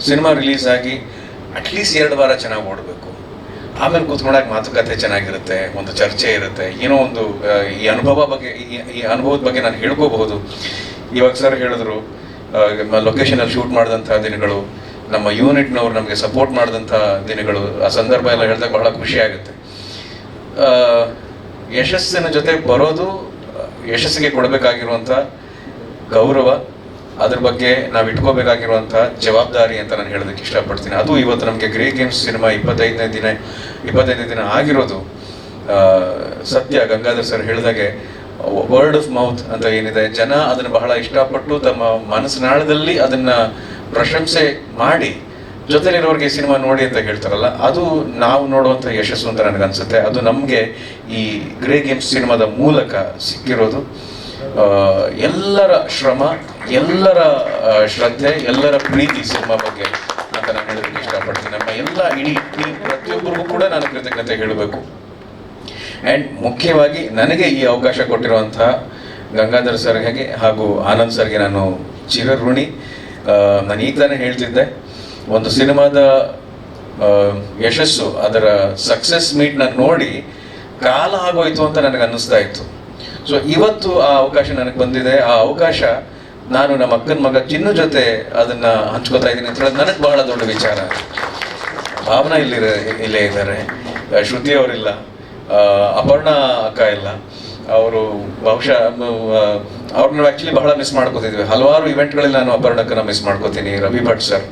ಸಿನಿಮಾ ರಿಲೀಸ್ ಆಗಿ ಅಟ್ಲೀಸ್ಟ್ ಎರಡು ವಾರ ಚೆನ್ನಾಗಿ ಓಡಬೇಕು. ಆಮೇಲೆ ಕೂತ್ಕೊಂಡಾಗ ಮಾತುಕತೆ ಚೆನ್ನಾಗಿರುತ್ತೆ ಒಂದು ಚರ್ಚೆ ಇರುತ್ತೆ. ಏನೋ ಒಂದು ಈ ಅನುಭವ ಬಗ್ಗೆ ಈ- ಅನುಭವದ ಬಗ್ಗೆ ನಾನು ಹೇಳ್ಕೋಬಹುದು. ಇವಾಗ ಸರ್ ಹೇಳಿದ್ರು ಲೊಕೇಶನಲ್ಲಿ ಶೂಟ್ ಮಾಡಿದಂಥ ದಿನಗಳು ನಮ್ಮ ಯೂನಿಟ್ನವರು ನಮಗೆ ಸಪೋರ್ಟ್ ಮಾಡಿದಂಥ ದಿನಗಳು ಆ ಸಂದರ್ಭ ಎಲ್ಲ ಹೇಳಿದಾಗ ಬಹಳ ಖುಷಿ ಆಗುತ್ತೆ. ಆ, ಯಶಸ್ಸಿನ ಜೊತೆ ಬರೋದು ಯಶಸ್ಸಿಗೆ ಕೊಡಬೇಕಾಗಿರುವಂಥ ಗೌರವ ಅದ್ರ ಬಗ್ಗೆ ನಾವು ಇಟ್ಕೋಬೇಕಾಗಿರುವಂತಹ ಜವಾಬ್ದಾರಿ ಅಂತ ನಾನು ಹೇಳೋದಕ್ಕೆ ಇಷ್ಟಪಡ್ತೀನಿ. ಅದು ಇವತ್ತು ನಮಗೆ ಗ್ರೇ ಗೇಮ್ಸ್ ಸಿನಿಮಾ ಇಪ್ಪತ್ತೈದನೇ ದಿನ ಇಪ್ಪತ್ತೈದನೇ ದಿನ ಆಗಿರೋದು ಸತ್ಯ. ಗಂಗಾಧರ್ ಸರ್ ಹೇಳಿದಾಗೆ ವರ್ಡ್ ಆಫ್ ಮೌತ್ ಅಂತ ಏನಿದೆ. ಜನ ಅದನ್ನು ಬಹಳ ಇಷ್ಟಪಟ್ಟು ತಮ್ಮ ಮನಸ್ಸಿನಾಳದಲ್ಲಿ ಅದನ್ನ ಪ್ರಶಂಸೆ ಮಾಡಿ, ಜೊತೆಲಿರೋರಿಗೆ ಸಿನಿಮಾ ನೋಡಿ ಅಂತ ಹೇಳ್ತಾರಲ್ಲ, ಅದು ನಾವು ನೋಡುವಂಥ ಯಶಸ್ಸು ಅಂತ ನನಗನ್ಸುತ್ತೆ. ಅದು ನಮಗೆ ಈ ಗ್ರೇ ಗೇಮ್ಸ್ ಸಿನಿಮಾದ ಮೂಲಕ ಸಿಕ್ಕಿರೋದು. ಎಲ್ಲರ ಶ್ರಮ, ಎಲ್ಲರ ಶ್ರದ್ಧೆ, ಎಲ್ಲರ ಪ್ರೀತಿ ಸಿನಿಮಾ ಬಗ್ಗೆ ಅಂತ ನಾನು ಹೇಳೋದಕ್ಕೆ ಇಷ್ಟಪಡ್ತೀನಿ. ನಮ್ಮ ಎಲ್ಲ ಇಡೀ ಪ್ರತಿಯೊಬ್ಬರಿಗೂ ಕೂಡ ನಾನು ಕೃತಜ್ಞತೆ ಹೇಳಬೇಕು. ಆ್ಯಂಡ್ ಮುಖ್ಯವಾಗಿ ನನಗೆ ಈ ಅವಕಾಶ ಕೊಟ್ಟಿರುವಂತಹ ಗಂಗಾಧರ್ ಸರ್ಗೆ ಹಾಗೂ ಆನಂದ್ ಸರ್ಗೆ ನಾನು ಚಿರಋಣಿ. ನಾನು ಈಗ ತಾನೇ ಹೇಳ್ತಿದ್ದೆ, ಒಂದು ಸಿನಿಮಾದ ಯಶಸ್ಸು, ಅದರ ಸಕ್ಸಸ್ ಮೀಟ್ನ ನೋಡಿ ಕಾಲ ಆಗೋಯ್ತು ಅಂತ ನನಗೆ ಅನ್ನಿಸ್ತಾ ಇತ್ತು. ಸೊ ಇವತ್ತು ಆ ಅವಕಾಶ ನನಗೆ ಬಂದಿದೆ. ಆ ಅವಕಾಶ ನಾನು ನಮ್ಮ ಅಕ್ಕನ ಮಗ ಚಿನ್ನು ಜೊತೆ ಅದನ್ನ ಹಂಚ್ಕೋತಾ ಇದ್ದೀನಿ ಅಂತ ಹೇಳೋದು ನನಗೆ ಬಹಳ ದೊಡ್ಡ ವಿಚಾರ. ಭಾವನಾ ಇಲ್ಲಿ ಇಲ್ಲೇ ಇದ್ದಾರೆ. ಶ್ರುತಿ ಅವರಿಲ್ಲ. ಅಪರ್ಣ ಅಕ್ಕ ಇಲ್ಲ. ಅವರು ಬಹುಶಃ ಅವ್ರನ್ನ ಆ್ಯಕ್ಚುಲಿ ಬಹಳ ಮಿಸ್ ಮಾಡ್ಕೋತಿದ್ವಿ. ಹಲವಾರು ಇವೆಂಟ್ಗಳಲ್ಲಿ ನಾನು ಅಪರ್ಣಕ್ಕನ ಮಿಸ್ ಮಾಡ್ಕೋತೀನಿ. ರವಿ ಭಟ್ ಸರ್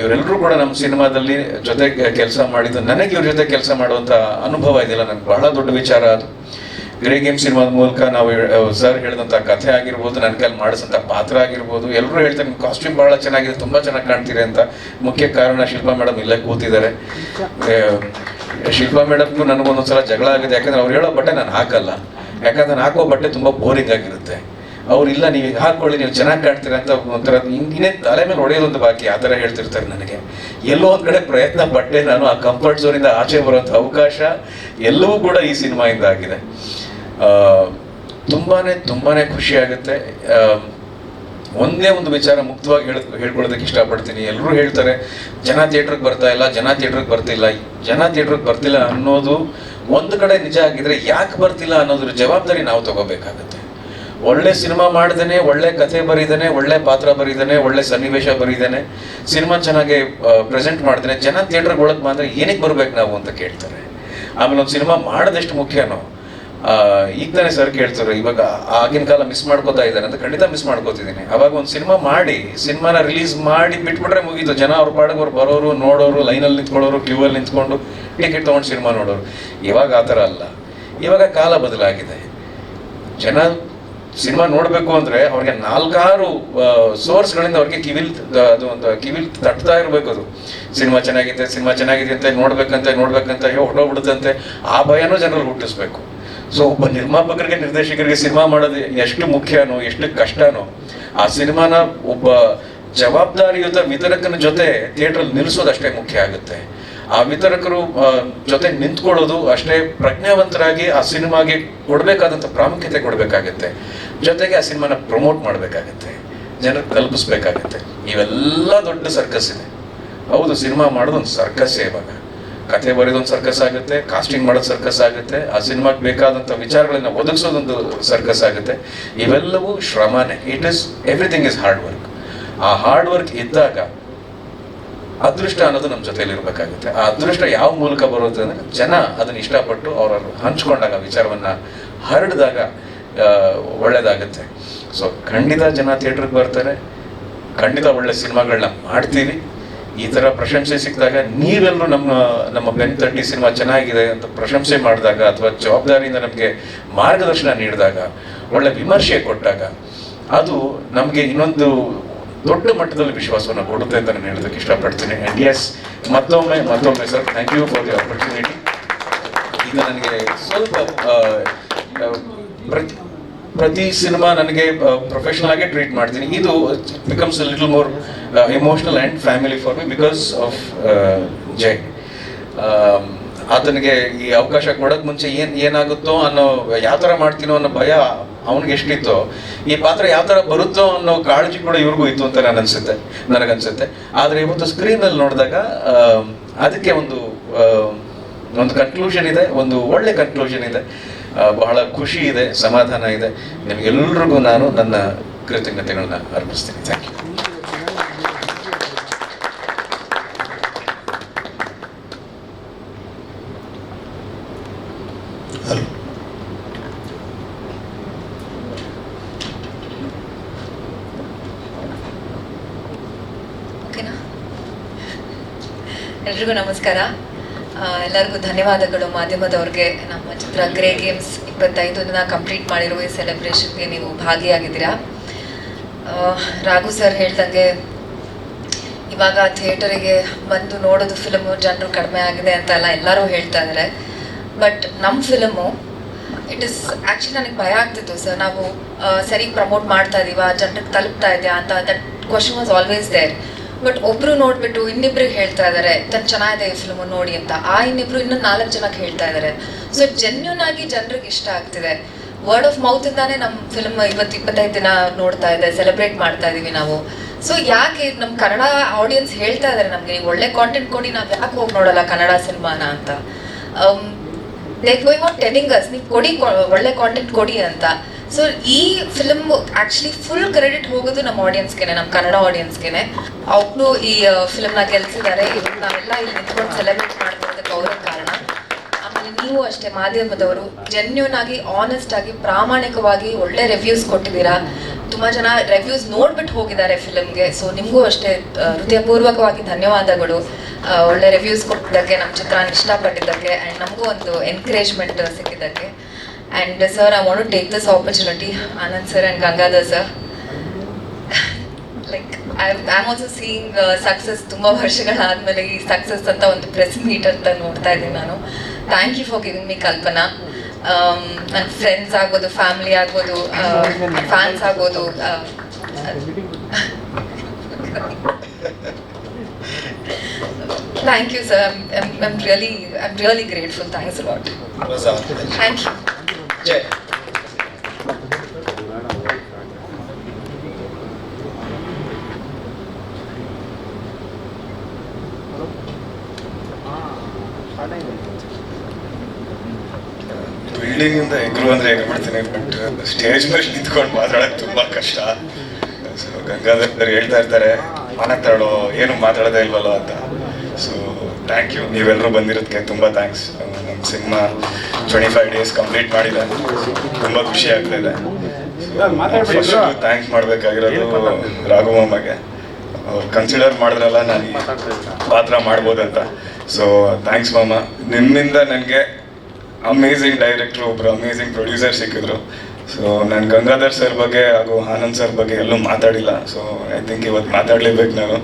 ಇವರೆಲ್ಲರೂ ಕೂಡ ನಮ್ಮ ಸಿನಿಮಾದಲ್ಲಿ ಜೊತೆ ಕೆಲಸ ಮಾಡಿದ್ದು, ನನಗೆ ಇವ್ರ ಜೊತೆ ಕೆಲಸ ಮಾಡುವಂಥ ಅನುಭವ ಇದೆಯಲ್ಲ, ನನಗೆ ಬಹಳ ದೊಡ್ಡ ವಿಚಾರ ಅದು. ಗ್ರೇ ಗೇಮ್ ಸಿನಿಮಾದ ಮೂಲಕ ನಾವು ಸರ್ ಹೇಳಿದಂಥ ಕಥೆ ಆಗಿರ್ಬೋದು ನನ್ನ ಕೈಲಿ ಮಾಡಿಸಂಥ ಪಾತ್ರ ಆಗಿರ್ಬೋದು ಎಲ್ಲರೂ ಹೇಳ್ತಾರೆ ನಿಮ್ಮ ಕಾಸ್ಟ್ಯೂಮ್ ಬಹಳ ಚೆನ್ನಾಗಿದೆ ತುಂಬ ಚೆನ್ನಾಗಿ ಕಾಣ್ತೀರಿ ಅಂತ. ಮುಖ್ಯ ಕಾರಣ ಶಿಲ್ಪಾ ಮೇಡಮ್ ಇಲ್ಲೇ ಕೂತಿದ್ದಾರೆ. ಶಿಲ್ಪಾ ಮೇಡಮ್ಗೂ ನನಗೊಂದೊಂದ್ಸಲ ಜಗಳ ಆಗಿದೆ ಯಾಕಂದ್ರೆ ಅವ್ರು ಹೇಳೋ ಬಟ್ಟೆ ನಾನು ಹಾಕಲ್ಲ. ಯಾಕಂದ್ರೆ ನಾನು ಹಾಕೋ ಬಟ್ಟೆ ತುಂಬ ಬೋರಿಂಗ್ ಆಗಿರುತ್ತೆ. ಅವ್ರು ಇಲ್ಲ ನೀವು ಹಾಕೊಳ್ಳಿ ನೀವು ಚೆನ್ನಾಗಿ ಕಾಣ್ತೀರಾ ಅಂತ ಒಂಥರ ಇನ್ನೇ ತಲೆ ಮೇಲೆ ಹೊಡೆಯೋದೊಂದು ಬಾಕಿ ಆ ಥರ ಹೇಳ್ತಿರ್ತಾರೆ ನನಗೆ. ಎಲ್ಲೋ ಒಂದು ಕಡೆ ಪ್ರಯತ್ನ ಪಟ್ಟೆ ನಾನು ಆ ಕಂಫರ್ಟ್ ಝೋನಿಂದ ಆಚೆ ಬರುವಂಥ ಅವಕಾಶ ಎಲ್ಲವೂ ಕೂಡ ಈ ಸಿನಿಮಾಯಿಂದ ಆಗಿದೆ. ತುಂಬಾ ತುಂಬಾನೇ ಖುಷಿ ಆಗುತ್ತೆ ಆ, ಒಂದೇ ಒಂದು ವಿಚಾರ ಮುಕ್ತವಾಗಿ ಹೇಳ ಹೇಳ್ಕೊಳ್ಳೋದಕ್ಕೆ ಇಷ್ಟಪಡ್ತೀನಿ. ಎಲ್ಲರೂ ಹೇಳ್ತಾರೆ ಜನ ಥಿಯೇಟ್ರಿಗೆ ಬರ್ತಾ ಇಲ್ಲ ಜನ ಥಿಯೇಟ್ರಿಗೆ ಬರ್ತಿಲ್ಲ. ಜನ ಥಿಯೇಟ್ರಿಗೆ ಬರ್ತಿಲ್ಲ ಅನ್ನೋದು ಒಂದು ಕಡೆ ನಿಜ ಆಗಿದ್ರೆ ಯಾಕೆ ಬರ್ತಿಲ್ಲ ಅನ್ನೋದ್ರ ಜವಾಬ್ದಾರಿ ನಾವು ತಗೋಬೇಕಾಗತ್ತೆ. ಒಳ್ಳೆ ಸಿನಿಮಾ ಮಾಡ್ದೇನೆ ಒಳ್ಳೆ ಕಥೆ ಬರೀದೇನೆ ಒಳ್ಳೆ ಪಾತ್ರ ಬರೀದೇನೆ ಒಳ್ಳೆ ಸನ್ನಿವೇಶ ಬರೀದೇನೆ ಸಿನಿಮಾ ಚೆನ್ನಾಗಿ ಪ್ರೆಸೆಂಟ್ ಮಾಡ್ದೇನೆ ಜನ ಥಿಯೇಟ್ರಿಗೆ ಒಳಗೆ ಬಂದರೆ ಏನಕ್ಕೆ ಬರ್ಬೇಕು ನಾವು ಅಂತ ಕೇಳ್ತಾರೆ. ಆಮೇಲೆ ಒಂದು ಸಿನಿಮಾ ಮಾಡೋದೆಷ್ಟು ಮುಖ್ಯನೋ ಈಗ ಸರ್ ಕೇಳ್ತಾರೆ ಇವಾಗ ಆಗಿನ ಕಾಲ ಮಿಸ್ ಮಾಡ್ಕೋತಾ ಇದ್ದಾರೆ ಅಂತ ಖಂಡಿತ ಮಿಸ್ ಮಾಡ್ಕೋತಿದ್ದೀನಿ. ಅವಾಗ ಒಂದು ಸಿನಿಮಾ ಮಾಡಿ ಸಿನಿಮಾನ ರಿಲೀಸ್ ಮಾಡಿ ಬಿಟ್ಬಿಟ್ರೆ ಮುಗೀತು. ಜನ ಅವ್ರ ಪಾಡಿಗೆ ಅವ್ರು ಬರೋರು, ನೋಡೋರು ಲೈನಲ್ಲಿ ನಿಂತ್ಕೊಳ್ಳೋರು ಕ್ಯೂ ಅಲ್ಲಿ ನಿಂತ್ಕೊಂಡು ಟಿಕೆಟ್ ತೊಗೊಂಡು ಸಿನಿಮಾ ನೋಡೋರು. ಇವಾಗ ಆ ಥರ ಅಲ್ಲ. ಇವಾಗ ಕಾಲ ಬದಲಾಗಿದೆ. ಜನ ಸಿನಿಮಾ ನೋಡಬೇಕು ಅಂದರೆ ಅವ್ರಿಗೆ ನಾಲ್ಕಾರು ಸೋರ್ಸ್ಗಳಿಂದ ಅವ್ರಿಗೆ ಕಿವಿಲ್ ಅದು ಒಂದು ಕಿವಿಲ್ ತಟ್ತಾ ಇರಬೇಕು ಅದು. ಸಿನಿಮಾ ಚೆನ್ನಾಗಿದೆ ಸಿನಿಮಾ ಚೆನ್ನಾಗಿದೆ ಅಂತ ನೋಡ್ಬೇಕಂತೆ, ನೋಡ್ಬೇಕಂತ ಹೊಟ್ಟೋಗ್ಬಿಡುತ್ತಂತೆ ಆ ಭಯನೂ ಜನರಲ್ಲಿ ಹುಟ್ಟಿಸ್ಬೇಕು. ಸೊ ಒಬ್ಬ ನಿರ್ಮಾಪಕರಿಗೆ, ನಿರ್ದೇಶಕರಿಗೆ ಸಿನಿಮಾ ಮಾಡೋದು ಎಷ್ಟು ಮುಖ್ಯನೋ, ಎಷ್ಟು ಕಷ್ಟನೋ, ಆ ಸಿನಿಮಾನ ಒಬ್ಬ ಜವಾಬ್ದಾರಿಯುತ ವಿತರಕನ ಜೊತೆ ಥಿಯೇಟ್ರಲ್ಲಿ ನಿಲ್ಲಿಸೋದು ಅಷ್ಟೇ ಮುಖ್ಯ ಆಗುತ್ತೆ. ಆ ವಿತರಕರು ಜೊತೆ ನಿಂತ್ಕೊಳ್ಳೋದು ಅಷ್ಟೇ ಪ್ರಜ್ಞಾವಂತರಾಗಿ ಆ ಸಿನಿಮಾಗೆ ಕೊಡಬೇಕಾದಂಥ ಪ್ರಾಮುಖ್ಯತೆ ಕೊಡಬೇಕಾಗತ್ತೆ. ಜೊತೆಗೆ ಆ ಸಿನಿಮಾನ ಪ್ರಮೋಟ್ ಮಾಡಬೇಕಾಗತ್ತೆ. ಜನರು ತಲುಪಿಸ್ಬೇಕಾಗತ್ತೆ ಇವೆಲ್ಲ ದೊಡ್ಡ ಸರ್ಕಸ್ ಇದೆ. ಹೌದು, ಸಿನಿಮಾ ಮಾಡೋದು ಒಂದು ಸರ್ಕಸ್ಸೇ ಇವಾಗ. ಕತೆ ಬರೆಯೋದೊಂದು ಸರ್ಕಸ್ ಆಗುತ್ತೆ ಕಾಸ್ಟಿಂಗ್ ಮಾಡೋದು ಸರ್ಕಸ್ ಆಗುತ್ತೆ, ಆ ಸಿನಿಮಾಗೆ ಬೇಕಾದಂಥ ವಿಚಾರಗಳನ್ನು ಒದಗಿಸೋದೊಂದು ಸರ್ಕಸ್ ಆಗುತ್ತೆ. ಇವೆಲ್ಲವೂ ಶ್ರಮನೇ. It is everything is hard work ಆ ಹಾರ್ಡ್ ವರ್ಕ್ ಇದ್ದಾಗ ಅದೃಷ್ಟ ಅನ್ನೋದು ನಮ್ಮ ಜೊತೆಯಲ್ಲಿ ಇರಬೇಕಾಗುತ್ತೆ. ಆ ಅದೃಷ್ಟ ಯಾವ ಮೂಲಕ ಬರುತ್ತೆ ಅಂದರೆ ಜನ ಅದನ್ನ ಇಷ್ಟಪಟ್ಟು ಅವರನ್ನು ಹಂಚ್ಕೊಂಡಾಗ ವಿಚಾರವನ್ನು ಹರಡಿದಾಗ ಒಳ್ಳೆಯದಾಗುತ್ತೆ ಸೊ ಖಂಡಿತ ಜನ ಥಿಯೇಟ್ರಿಗೆ ಬರ್ತಾರೆ. ಖಂಡಿತ ಒಳ್ಳೆ ಸಿನಿಮಾಗಳನ್ನ ಮಾಡ್ತೀವಿ. ಈ ಥರ ಪ್ರಶಂಸೆ ಸಿಕ್ಕಿದಾಗ ನೀವೆಲ್ಲರೂ ನಮ್ಮ ನಮ್ಮ ಬೆನ್ ತಟ್ಟಿ ಸಿನಿಮಾ ಚೆನ್ನಾಗಿದೆ ಅಂತ ಪ್ರಶಂಸೆ ಮಾಡಿದಾಗ ಅಥವಾ ಜವಾಬ್ದಾರಿಯಿಂದ ನಮಗೆ ಮಾರ್ಗದರ್ಶನ ನೀಡಿದಾಗ, ಒಳ್ಳೆ ವಿಮರ್ಶೆ ಕೊಟ್ಟಾಗ, ಅದು ನಮಗೆ ಇನ್ನೊಂದು ದೊಡ್ಡ ಮಟ್ಟದಲ್ಲಿ ವಿಶ್ವಾಸವನ್ನು ಕೊಡುತ್ತೆ ಅಂತ ನಾನು ಹೇಳೋದಕ್ಕೆ ಇಷ್ಟಪಡ್ತೀನಿ. ಆ್ಯಂಡ್ ಎಸ್ ಮತ್ತೊಮ್ಮೆ ಮತ್ತೊಮ್ಮೆ sir thank you for the opportunity ಈಗ ನನಗೆ ಸ್ವಲ್ಪ ಪ್ರತಿ ಪ್ರತಿ ಸಿನಿಮಾ ನನಗೆ ಪ್ರೊಫೆಷನಲ್ ಆಗಿ ಟ್ರೀಟ್ ಮಾಡ್ತೀನಿ. ಇದು becomes little more emotional and family for me because of Jai ಆತನಿಗೆ ಈ ಅವಕಾಶ ಕೊಡೋಕ್ ಮುಂಚೆ ಏನು, ಏನಾಗುತ್ತೋ ಅನ್ನೋ, ಯಾವ ಥರ ಮಾಡ್ತೀನೋ ಅನ್ನೋ ಭಯ ಅವನಿಗೆ ಎಷ್ಟಿತ್ತೋ, ಈ ಪಾತ್ರ ಯಾವ ಥರ ಬರುತ್ತೋ ಅನ್ನೋ ಕಾಳಜಿ ಕೂಡ ಇವ್ರಿಗೂ ಇತ್ತು ಅಂತ ನಾನು ಅನ್ಸುತ್ತೆ, ನನಗನ್ಸುತ್ತೆ. ಆದರೆ ಇವತ್ತು ಸ್ಕ್ರೀನಲ್ಲಿ ನೋಡಿದಾಗ ಅದಕ್ಕೆ ಒಂದು ಒಂದು ಕನ್ಕ್ಲೂಷನ್ ಇದೆ, ಒಂದು ಒಳ್ಳೆ ಕನ್ಕ್ಲೂಷನ್ ಇದೆ. ಬಹಳ ಖುಷಿ ಇದೆ ಸಮಾಧಾನ ಇದೆ. ನಿಮಗೆಲ್ಲರಿಗೂ ನಾನು ನನ್ನ ಕೃತಜ್ಞತೆಗಳನ್ನ ಅರ್ಪಿಸ್ತೀನಿ. ಥ್ಯಾಂಕ್ ಯು ಎಲ್ರಿಗೂ ನಮಸ್ಕಾರ. ಎಲ್ಲರಿಗೂ ಧನ್ಯವಾದಗಳು. ಮಾಧ್ಯಮದವ್ರಿಗೆ, ನಮ್ಮ ಚಿತ್ರ ಗ್ರೇ ಗೇಮ್ಸ್ ಇಪ್ಪತ್ತೈದನ್ನ ಕಂಪ್ಲೀಟ್ ಮಾಡಿರುವ ಈ ಸೆಲೆಬ್ರೇಷನ್ಗೆ ನೀವು ಭಾಗಿಯಾಗಿದ್ದೀರಾ? ರಾಘು ಸರ್ ಹೇಳ್ದಂಗೆ, ಇವಾಗ ಥಿಯೇಟರಿಗೆ ಬಂದು ನೋಡೋದು ಫಿಲಮು ಜನರು ಕಡಿಮೆ ಆಗಿದೆ ಅಂತ ಎಲ್ಲ ಎಲ್ಲರೂ ಹೇಳ್ತಾ ಇದ್ದಾರೆ ಬಟ್ ನಮ್ಮ ಫಿಲಮು ಇಟ್ ಇಸ್ ಆ್ಯಕ್ಚುಲಿ ನನಗೆ ಭಯ ಆಗ್ತಿತ್ತು ಸರ್ ನಾವು ಸರಿ ಪ್ರಮೋಟ್ ಮಾಡ್ತಾ ಇದೀವ, ಜನರಿಗೆ ತಲುಪ್ತಾ ಇದೆಯಾ ಅಂತ that question was always there but ಒಬ್ರು ನೋಡ್ಬಿಟ್ಟು ಇನ್ನಿಬ್ರಿಗೆ ಹೇಳ್ತಾ ಇದ್ದಾರೆ ತನ್ ಚೆನ್ನಾಗಿದೆ ಈ ಫಿಲ್ಮ್ ನೋಡಿ ಅಂತ. ಆ ಇನ್ನಿಬ್ರು ಇನ್ನೂ ನಾಲ್ಕು ಜನಕ್ಕೆ ಹೇಳ್ತಾ ಇದ್ದಾರೆ ಸೊ ಜೆನ್ಯೂನ್ ಆಗಿ ಜನರಿಗೆ ಇಷ್ಟ ಆಗ್ತಿದೆ. ವರ್ಡ್ ಆಫ್ ಮೌತ್ ಇಂದಾನೇ ನಮ್ಮ ಫಿಲ್ಮ್ ಇವತ್ತು ಇಪ್ಪತ್ತೈದು ದಿನ ನೋಡ್ತಾ ಇದೆ ಸೆಲೆಬ್ರೇಟ್ ಮಾಡ್ತಾ ಇದೀವಿ ನಾವು. ಸೊ ಯಾಕೆ ನಮ್ಮ ಕನ್ನಡ ಆಡಿಯನ್ಸ್ ಹೇಳ್ತಾ ಇದ್ದಾರೆ ನಮಗೆ? ಒಳ್ಳೆ ಕಾಂಟೆಂಟ್ ಕೊಡಿ, ನಾವು ಯಾಕೆ ಹೋಗಿ ನೋಡಲ್ಲ ಕನ್ನಡ ಸಿನಿಮಾನ ಅಂತ. Like why on telling us ನೀವು ಕೊಡಿ, ಒಳ್ಳೆ ಕಾಂಟೆಂಟ್ ಕೊಡಿ ಅಂತ. ಸೊ ಈ ಫಿಲಮ್ ಆಕ್ಚುಲಿ ಫುಲ್ ಕ್ರೆಡಿಟ್ ಹೋಗೋದು ನಮ್ಮ ಆಡಿಯನ್ಸ್ಗೆನೆ ನಮ್ಮ ಕನ್ನಡ ಆಡಿಯನ್ಸ್ಗೆನೆ ಅವರು ಈ ಫಿಲಮ್ನ ಗೆಲ್ಸಿದ್ದಾರೆ ಇವತ್ತು ನಾವೆಲ್ಲ ಇಲ್ಲಿ ನಿಂತ್ಕೊಂಡು ಸೆಲೆಬ್ರೇಟ್ ಮಾಡ್ತಿರೋದಕ್ಕೆ ಅವರ ಕಾರಣ. ಆಮೇಲೆ ನೀವು ಅಷ್ಟೇ, ಮಾಧ್ಯಮದವರು ಜೆನ್ಯೂನ್ ಆಗಿ ಆನೆಸ್ಟ್ ಆಗಿ, ಪ್ರಾಮಾಣಿಕವಾಗಿ ಒಳ್ಳೆ ರಿವ್ಯೂಸ್ ಕೊಟ್ಟಿದ್ದೀರಾ? ತುಂಬಾ ಜನ ರಿವ್ಯೂಸ್ ನೋಡ್ಬಿಟ್ಟು ಹೋಗಿದ್ದಾರೆ ಫಿಲ್ಮ್ಗೆ ಸೊ ನಿಮಗೂ ಅಷ್ಟೇ ಹೃದಯಪೂರ್ವಕವಾಗಿ ಧನ್ಯವಾದಗಳು. ಒಳ್ಳೆ ರಿವ್ಯೂಸ್ ಕೊಟ್ಟಿದ್ದಕ್ಕೆ, ನಮ್ಮ ಚಿತ್ರನ ಇಷ್ಟಪಟ್ಟಿದ್ದಕ್ಕೆ ಆ್ಯಂಡ್ ನಮಗೂ ಒಂದು ಎನ್ಕರೇಜ್ಮೆಂಟ್ ಸಿಕ್ಕಿದ್ದಕ್ಕೆ. and sir I want take this opportunity Anand sir and Gangadhar sir like I am also seeing success ತುಂಬ ವರ್ಷಗಳಾದ್ಮೇಲೆ ಈ ಸಕ್ಸಸ್ ಅಂತ ಒಂದು ಪ್ರೆಸ್ ಮೀಟ್ ಅಂತ ನೋಡ್ತಾ ಇದ್ದೀನಿ ನಾನು thank you for giving me Kalpana ನನ್ನ ಫ್ರೆಂಡ್ಸ್ ಆಗ್ಬೋದು ಫ್ಯಾಮಿಲಿ ಆಗ್ಬೋದು ಫ್ಯಾನ್ಸ್ ಆಗ್ಬೋದು ah, thank you sir I'm really I'm really grateful thanks lot thank you Jai Building ಇಂದ ಎಗ್ರು ಅಂದ್ರೆ ಮಾಡ್ತೀನಿ ಬಟ್ ಸ್ಟೇಜ್ ಮೇಲೆ ನಿಂತ್ಕೊಂಡು ಮಾತಾಡೋದು ತುಂಬಾ ಕಷ್ಟ. ಸೊ ಗಂಗಾಧರ್ ಹೇಳ್ತಾ ಇರ್ತಾರೆ ಮಾತಾಡೋ ಏನು ಮಾತಾಡೋದೇ ಇಲ್ವಲ್ಲ ಅಂತ. ಸೊ ಥ್ಯಾಂಕ್ ಯು ನೀವೆಲ್ಲರೂ ಬಂದಿರೋದಕ್ಕೆ ತುಂಬಾ ಥ್ಯಾಂಕ್ಸ್ ನಮ್ಮ cinema twenty five days complete ಮಾಡಿದೆ. ತುಂಬಾ ಖುಷಿ ಆಗ್ತಾ ಇದೆ. ಫಸ್ಟ್ ಥ್ಯಾಂಕ್ಸ್ ಮಾಡ್ಬೇಕಾಗಿರೋದು ರಾಘುಮಾಮಗೆ ಅವ್ರು ಕನ್ಸಿಡರ್ ಮಾಡಿದ್ರಲ್ಲ ನಾನು ಪಾತ್ರ ಮಾಡ್ಬೋದಂತ ಸೊ ಥ್ಯಾಂಕ್ಸ್ ಮಾಮ. ನಿಮ್ಮಿಂದ ನನಗೆ ಅಮೇಝಿಂಗ್ ಡೈರೆಕ್ಟ್ರು ಒಬ್ರು ಅಮೇಝಿಂಗ್ ಪ್ರೊಡ್ಯೂಸರ್ ಸಿಕ್ಕಿದ್ರು. ಸೊ ನಾನು ಗಂಗಾಧರ್ ಸರ್ ಬಗ್ಗೆ ಹಾಗೂ ಆನಂದ್ ಸರ್ ಬಗ್ಗೆ ಎಲ್ಲೂ ಮಾತಾಡಿಲ್ಲ. ಸೊ ಐ ಥಿಂಕ್ ಇವತ್ತು ಮಾತಾಡ್ಲೇಬೇಕು ನಾನು.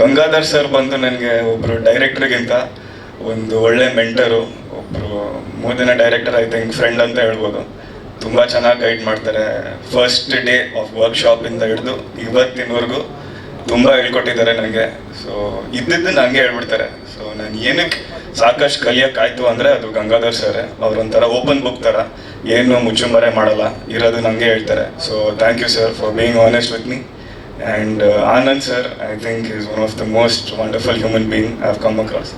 ಗಂಗಾಧರ್ ಸರ್ ಬಂದು ನನಗೆ ಒಬ್ಬರು ಡೈರೆಕ್ಟ್ರಿಗಿಂತ ಒಂದು ಒಳ್ಳೆ ಮೆಂಟರು ಮೂದಿನ ಡೈರೆಕ್ಟರ್ ಐ ಥಿಂಕ್ ಫ್ರೆಂಡ್ ಅಂತ ಹೇಳ್ಬೋದು. ತುಂಬ ಚೆನ್ನಾಗಿ ಗೈಡ್ ಮಾಡ್ತಾರೆ. ಫಸ್ಟ್ ಡೇ ಆಫ್ ವರ್ಕ್ಶಾಪಿಂದ ಹಿಡಿದು ಇವತ್ತಿನವರೆಗೂ ತುಂಬ ಹೇಳ್ಕೊಟ್ಟಿದ್ದಾರೆ ನನಗೆ. ಸೊ ಇದ್ದಿದ್ದು ನನಗೆ ಹೇಳ್ಬಿಡ್ತಾರೆ. ಸೊ ನಾನು ಏನಕ್ಕೆ ಸಾಕಷ್ಟು ಕಲಿಯೋಕ್ಕಾಯ್ತು ಅಂದರೆ ಅದು ಗಂಗಾಧರ್ ಸರ್ ಅವ್ರೊಂಥರ ಓಪನ್ ಬುಕ್ ಥರ ಏನು ಮುಚ್ಚುಮರೆ ಮಾಡಲ್ಲ. ಇರೋದು ನನಗೆ ಹೇಳ್ತಾರೆ. So thank you sir for being honest with me and Anand sir I think is one of the most wonderful human being I have come across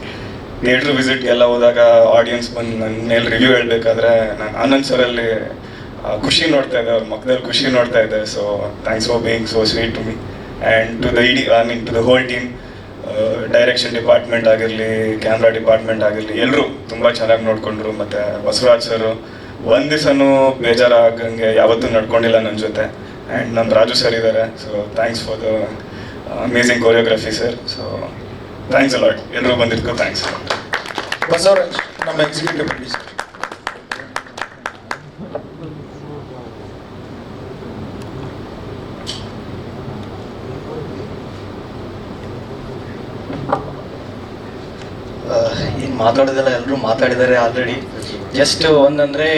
theatre visit ಎಲ್ಲ ಹೋದಾಗ ಆಡಿಯನ್ಸ್ ಬಂದು ನನ್ನ ಮೇಲೆ ರಿವ್ಯೂ ಹೇಳಬೇಕಾದ್ರೆ ನಾನು ಆನಂದ್ ಸರಲ್ಲಿ ಅಲ್ಲಿ ಖುಷಿ ನೋಡ್ತಾ ಇದ್ದೆ, ಅವ್ರ ಮಕ್ಕದಲ್ಲಿ ಖುಷಿ ನೋಡ್ತಾ ಇದ್ದೆ. So thanks for being so sweet to me and to the ED I mean to the whole team direction department ಆಗಿರಲಿ ಕ್ಯಾಮ್ರಾ ಡಿಪಾರ್ಟ್ಮೆಂಟ್ ಆಗಿರಲಿ ಎಲ್ಲರೂ ತುಂಬ ಚೆನ್ನಾಗಿ ನೋಡಿಕೊಂಡ್ರು. ಮತ್ತು ಬಸವರಾಜ್ ಸರು ಒಂದು ದಿವಸನೂ ಬೇಜಾರಾಗಂಗೆ ಯಾವತ್ತೂ ನಡ್ಕೊಂಡಿಲ್ಲ ನನ್ನ ಜೊತೆ. ಆ್ಯಂಡ್ ನಮ್ಮ ರಾಜು ಸರ್ ಇದ್ದಾರೆ so thanks for the amazing choreography sir so thanks a lot ಎಲ್ಲರೂ ಬಂದಿದ್ದಕ್ಕೂ ಥ್ಯಾಂಕ್ಸ್ ಬಸವರಾಜ್ ನಮ್ಮ ಎಕ್ಸಿಕ್ಯೂಟಿವ್ ಪ್ರೊಡ್ಯೂಸರ್ ಏನು ಮಾತಾಡೋದೆಲ್ಲ ಎಲ್ಲರೂ ಮಾತಾಡಿದ್ದಾರೆ ಆಲ್ರೆಡಿ. ಜಸ್ಟ್ ಒಂದಂದರೆ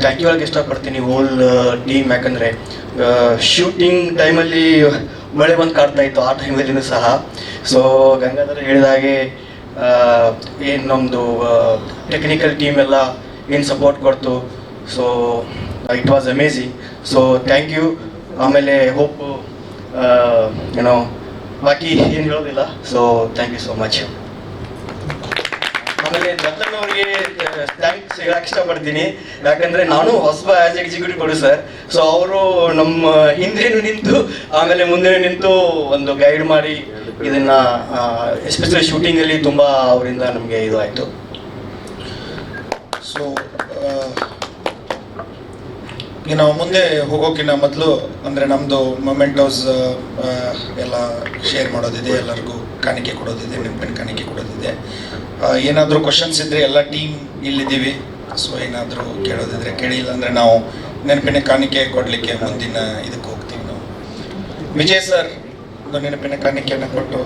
ಥ್ಯಾಂಕ್ ಯು ಆಗಿ ಇಷ್ಟಪಡ್ತೀನಿ ಹೋಲ್ ಟೀಮ್ ಯಾಕಂದರೆ ಶೂಟಿಂಗ್ ಟೈಮಲ್ಲಿ ಮಳೆ ಬಂದು ಕಾಡ್ತಾ ಇತ್ತು, ಆ ಟೈಮಲ್ಲಿನೂ ಸಹ. ಸೊ ಗಂಗಾಧರ ಹೇಳಿದ ಹಾಗೆ ಏನು ನಮ್ಮದು ಟೆಕ್ನಿಕಲ್ ಟೀಮ್ ಎಲ್ಲ ಏನು ಸಪೋರ್ಟ್ ಕೊಡ್ತು. So it was amazing so thank you ಆಮೇಲೆ ಹೋಪ್ ಏನೋ ಬಾಕಿ ಏನು ಹೇಳೋದಿಲ್ಲ. So thank you so much Dattan ಅವರಿಗೆ ಥ್ಯಾಂಕ್ಸ್ ಹೇಳಕ್ ಇಷ್ಟಪಡ್ತೀನಿ. ಯಾಕಂದ್ರೆ ನಾನು ಹೊಸಬ ಆಸ್ ಎಕ್ಸಿಕ್ಯೂಟಿವ್ ಪ್ರೊಡ್ಯೂಸರ್ ಸೊ ಅವರು ನಮ್ಮ ಹಿಂದೆನೂ ನಿಂತು, ಆಮೇಲೆ ಮುಂದೆ ನಿಂತು ಒಂದು ಗೈಡ್ ಮಾಡಿ ಇದನ್ನ ಎಸ್ಪೆಷಲಿ ಶೂಟಿಂಗ್ ಅಲ್ಲಿ ತುಂಬಾ ಅವರಿಂದ ನಮಗೆ ಇದು ಆಯ್ತು. ಸೊ ನಾವು ಮುಂದೆ ಹೋಗೋಕ್ಕಿಂತ ಮೊದಲು ಅಂದರೆ ನಮ್ಮದು ಮೊಮೆಂಟೋಸ್ ಎಲ್ಲ ಶೇರ್ ಮಾಡೋದಿದೆ, ಎಲ್ಲರಿಗೂ ಕಾಣಿಕೆ ಕೊಡೋದಿದೆ ನೆನಪಿನ ಕಾಣಿಕೆ ಕೊಡೋದಿದೆ. ಏನಾದರೂ ಕ್ವಶನ್ಸ್ ಇದ್ದರೆ ಎಲ್ಲ ಟೀಮ್ ಇಲ್ಲಿದ್ದೀವಿ. ಸೊ ಏನಾದರೂ ಕೇಳೋದಿದ್ರೆ ಕೇಳಿ, ಇಲ್ಲಾಂದರೆ ನಾವು ನೆನಪಿನ ಕಾಣಿಕೆ ಕೊಡಲಿಕ್ಕೆ ಮುಂದಿನ ಇದಕ್ಕೆ ಹೋಗ್ತೀವಿ ನಾವು. ವಿಜಯ್ ಸರ್ ಒಂದು ನೆನಪಿನ ಕಾಣಿಕೆಯನ್ನು ಕೊಟ್ಟು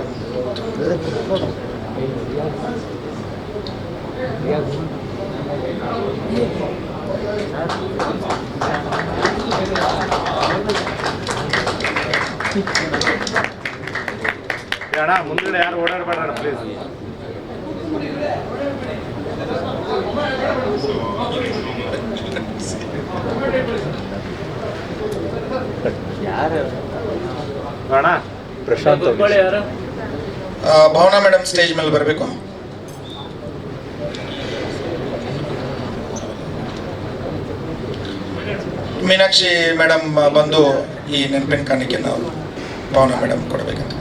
ಅಣ್ಣ ಮುಂದ್ಗಡೆ ಯಾರು ಓಡಾಡಬೇಡ ಪ್ಲೀಸ್ ಅಣ್ಣ. ಪ್ರಶಾಂತ್ ಭಾವನಾ ಮೇಡಮ್ ಸ್ಟೇಜ್ ಮೇಲೆ ಬರಬೇಕು. ಮೀನಾಕ್ಷಿ ಮೇಡಮ್ ಬಂದು ಈ ನೆನಪಿನ ಕಾಣಿಕೆ ನಾವು ಭಾವನಾ ಮೇಡಮ್ ಕೊಡಬೇಕಂತ.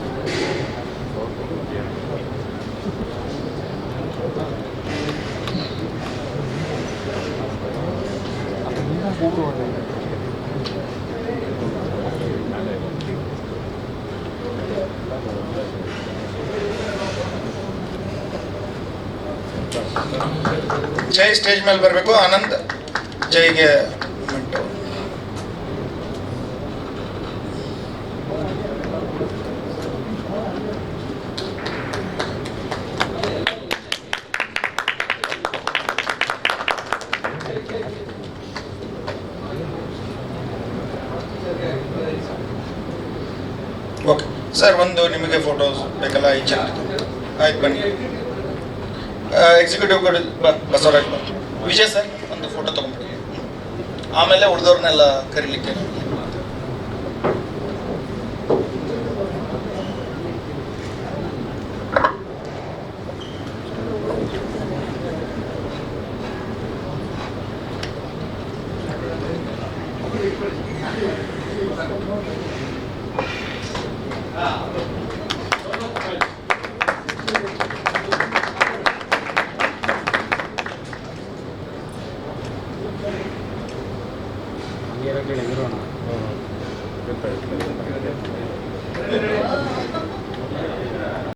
ಜೈ ಸ್ಟೇಜ್ ಮೇಲೆ ಬರಬೇಕು. ಆನಂದ್, ಜೈಗೆ ಮಿಂಟು ಓಕೆ. ಸರ್, ಒಂದು ನಿಮಗೆ ಫೋಟೋಸ್ ಬೇಕಲ್ಲ, ಈ ಚೆಕ್ ಆಯ್ತು, ಬನ್ನಿ. ಎಕ್ಸಿಕ್ಯೂಟಿವ್ ಕಡೆ ಬಸವರಾಜ್ ವಿಜಯ್ ಸರ್, ಒಂದು ಫೋಟೋ ತೊಗೊಂಬಿಡಿ ಆಮೇಲೆ ಉಳಿದವ್ರನ್ನೆಲ್ಲ ಕರೀಲಿಕ್ಕೆ.